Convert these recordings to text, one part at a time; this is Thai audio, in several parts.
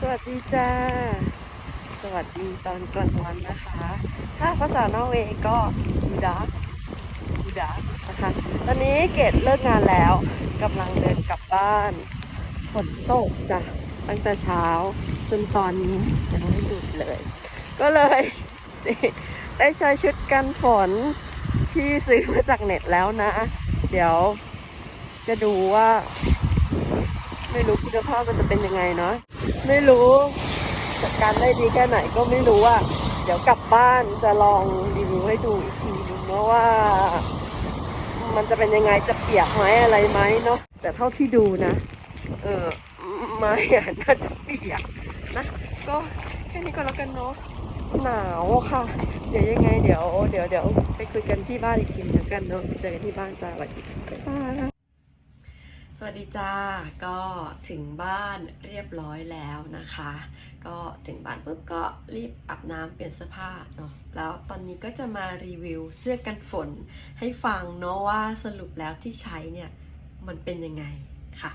สวัสดีจ้า สวัสดีตอนกลางวันนะคะ ถ้าภาษานอร์เวย์ก็บูดาบูดานะคะ ตอนนี้เกดเลิกงานแล้วกำลังเดินกลับบ้าน ฝนตกจ้ะตั้งแต่เช้าจนตอนนี้ยังไม่หยุดเลย ก็เลยได้ใช้ชุดกันฝนที่ซื้อมาจากเน็ตแล้วนะ เดี๋ยวจะดูว่า ไม่รู้คุณภาพมันจะเป็นยังไงเนาะ ไม่รู้จัดการได้ดีแค่ไหนก็ไม่รู้ว่าเดี๋ยวกลับบ้านจะลองรีวิวให้ดูอีกทีนึงเนาะว่า มันจะเป็นยังไงจะเปียกไหมอะไรไหมเนาะแต่เท่าที่ดูนะ เออไม่อะน่าจะเปียกนะก็แค่นี้ก็แล้วกันเนาะหนาวค่ะ เดี๋ยวยังไงเดี๋ยวเดี๋ยวเดี๋ยวไปคุยกันที่บ้านอีกทีนึงกันเนาะเจอกันที่บ้านจ้าสวัสดีค่ะบ๊ายบาย สวัสดีจ้า ก็ถึงบ้านเรียบร้อยแล้วนะคะ ก็ถึงบ้านปุ๊บก็รีบอาบน้ำเปลี่ยนเสื้อผ้าเนาะ แล้วตอนนี้ก็จะมารีวิวเสื้อกันฝนให้ฟังเนาะว่าสรุปแล้วที่ใช้เนี่ยมันเป็นยังไงค่ะ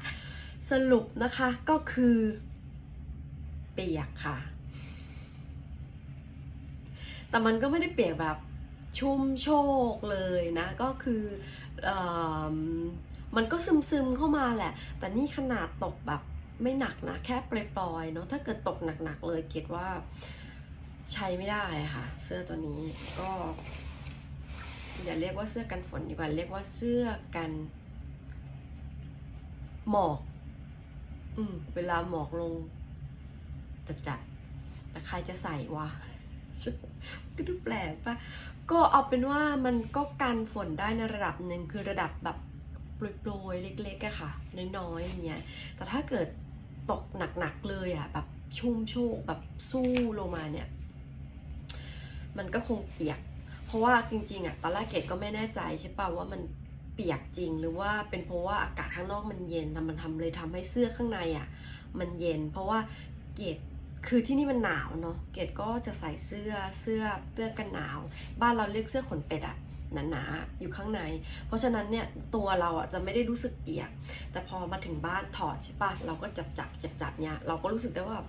สรุปนะคะก็คือเปียกค่ะ แต่มันก็ไม่ได้เปียกแบบชุ่มโชกเลยนะ ก็คือเอ มันก็ซึมๆเข้ามาแหละ แต่นี่ขนาดตกแบบไม่หนักนะ แค่ปล่อยๆเนาะถ้าเกิดตกหนักๆเลยเกดว่าใช้ไม่ได้ค่ะ เสื้อตัวนี้ก็อย่าเรียกว่าเสื้อกันฝนดีกว่าเรียกว่าเสื้อกันหมอก อืม เวลาหมอกลงจัดจัดๆแต่ใครจะใส่วะก็ดูแปลกปะก็เอาเป็นว่ามันก็กันฝนได้ในระดับหนึ่งคือระดับแบบ โปรยๆ เล็กๆอะค่ะ น้อยๆอย่างเงี้ยแต่ถ้าเกิดตกหนักๆเลยอะแบบชุ่มโชกแบบสู้ลงมาเนี่ย มันก็คงเปียก เพราะว่าจริงๆอะตอนแรกเกดก็ไม่แน่ใจใช่ป่ะว่ามันเปียกจริงหรือว่าเป็นเพราะว่าอากาศข้างนอกมันเย็นทำมันทำเลยทำให้เสื้อข้างในอะมันเย็น เพราะว่าเกดคือที่นี่มันหนาวเนาะ เกดก็จะใส่เสื้อเสื้อเสื้อกันหนาว บ้านเราเรียกเสื้อขนเป็ดอะ หนาๆอยู่ข้างใน เพราะฉะนั้นเนี่ยตัวเราอะจะไม่ได้รู้สึกเปียก แต่พอมาถึงบ้านถอดใช่ปะเราก็จับจับจับจับเนี่ยเราก็รู้สึกได้ว่า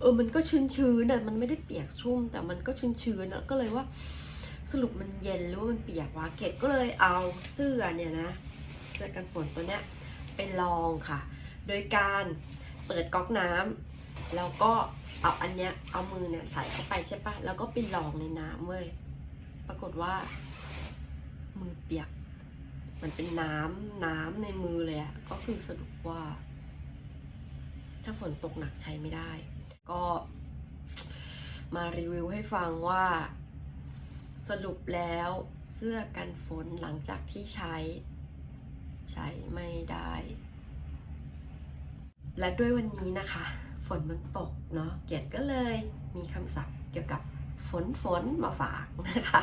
เออมันก็ชื้นชื้นๆน่มันไม่ได้เปียกชุ่ม แต่มันก็ชื้นชื้นนะก็เลยว่าสรุปมันเย็นหรือว่ามันเปียกวะเกดก็เลยเอาเสื้อเนี่ยนะเสื้อกันฝนตัวเนี้ยไปลองค่ะ โดยการเปิดก๊อกน้ำแล้วก็เอาอันเนี้ยเอามือเนี่ยใส่เข้าไปใช่ปะแล้วก็ไปลองในน้ำเว้ยปรากฏว่า มือเปียก มันเป็นน้ำน้ำในมือเลยอะก็คือสรุปว่า ถ้าฝนตกหนักใช้ไม่ได้ ก็มารีวิวให้ฟังว่า สรุปแล้วเสื้อกันฝนหลังจากที่ใช้ ใช้ไม่ได้ และด้วยวันนี้นะคะ ฝนมันตกเนาะเกียรติก็เลยมีคำศัพท์เกี่ยวกับฝนฝนมาฝากนะคะ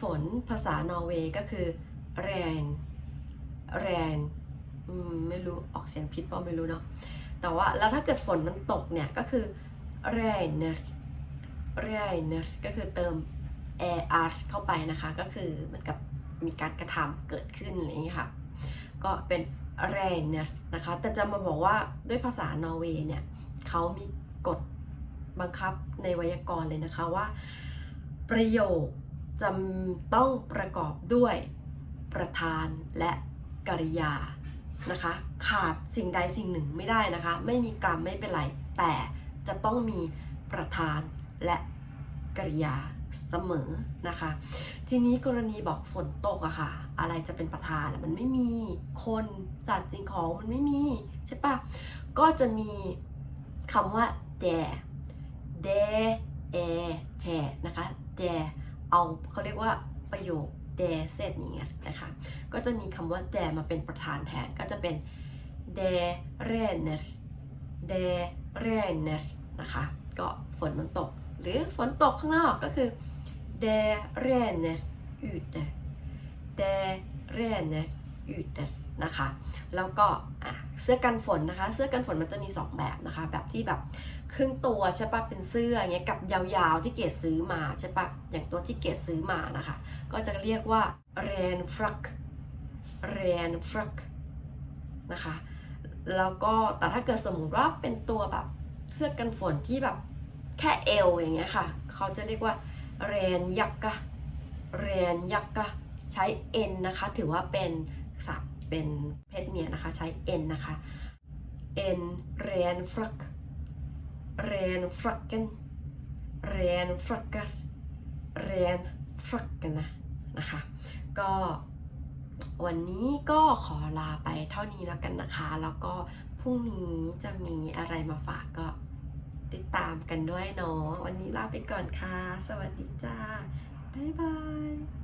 ฝนภาษานอร์เวย์ก็คือแรนแรนไม่รู้ออกเสียงผิดเปล่าไม่รู้เนาะแต่ว่าแล้วถ้าเกิดฝนมันตกเนี่ยก็คือแรนเนอร์แรนเนอร์ก็คือเติม air เข้าไปนะคะ ก็คือเหมือนกับมีการกระทำเกิดขึ้นอะไรอย่างนี้ค่ะ ก็เป็นแรนเนอร์นะคะ แต่จะมาบอกว่าด้วยภาษานอร์เวย์เนี่ยเขามีกฎบังคับในไวยากรณ์เลยนะคะว่า ประโยค จำต้องประกอบด้วยประธานและกริยานะคะ ขาดสิ่งใดสิ่งหนึ่งไม่ได้นะคะ ไม่มีกรรมไม่เป็นไร แต่จะต้องมีประธานและกริยาเสมอนะคะ ทีนี้กรณีบอกฝนตกอะค่ะ อะไรจะเป็นประธานมันไม่มีคนสัตว์สิ่งของมันไม่มีใช่ปะก็จะมีคำว่าแดแดเอแทนะคะแด เอาเขาเรียกว่าประโยคแดเซตนี้นะคะ ก็จะมีคำว่าแดมาเป็นประธานแทน ก็จะเป็นเดเรเนอร์เดเรเนอร์นะคะ ก็ฝนมันตก หรือฝนตกข้างนอกก็คือ det regner ute det regner ute นะคะ แล้วก็เสื้อกันฝนนะคะ เสื้อกันฝนมันจะมี 2 แบบนะคะ แบบที่แบบครึ่งตัวใช่ปะเป็นเสื้ออย่างเงี้ยกับยาวๆที่เกดซื้อมาใช่ปะอย่างตัวที่เกดซื้อมานะคะ ก็จะเรียกว่า ren frack ren frack นะคะแล้วก็แต่ถ้าเกิดสมมุติว่าเป็นตัวแบบเสื้อกันฝนที่แบบแค่เอวอย่างเงี้ยค่ะ เขาจะเรียกว่าเรนยักกะเรนยักกะใช้ n นะคะ ถือว่าเป็นศัพท์ เป็นเพศเมียนะคะ ใช้ n นะคะ n เรนฟรักเรนฟรักกันเรนฟรักกันเรนฟรักกันนะนะคะ ก็วันนี้ก็ขอลาไปเท่านี้แล้วกันนะคะ แล้วก็พรุ่งนี้จะมีอะไรมาฝากก็ติดตามกันด้วยเนาะ วันนี้ลาไปก่อนค่ะ สวัสดีจ้า บ๊ายบาย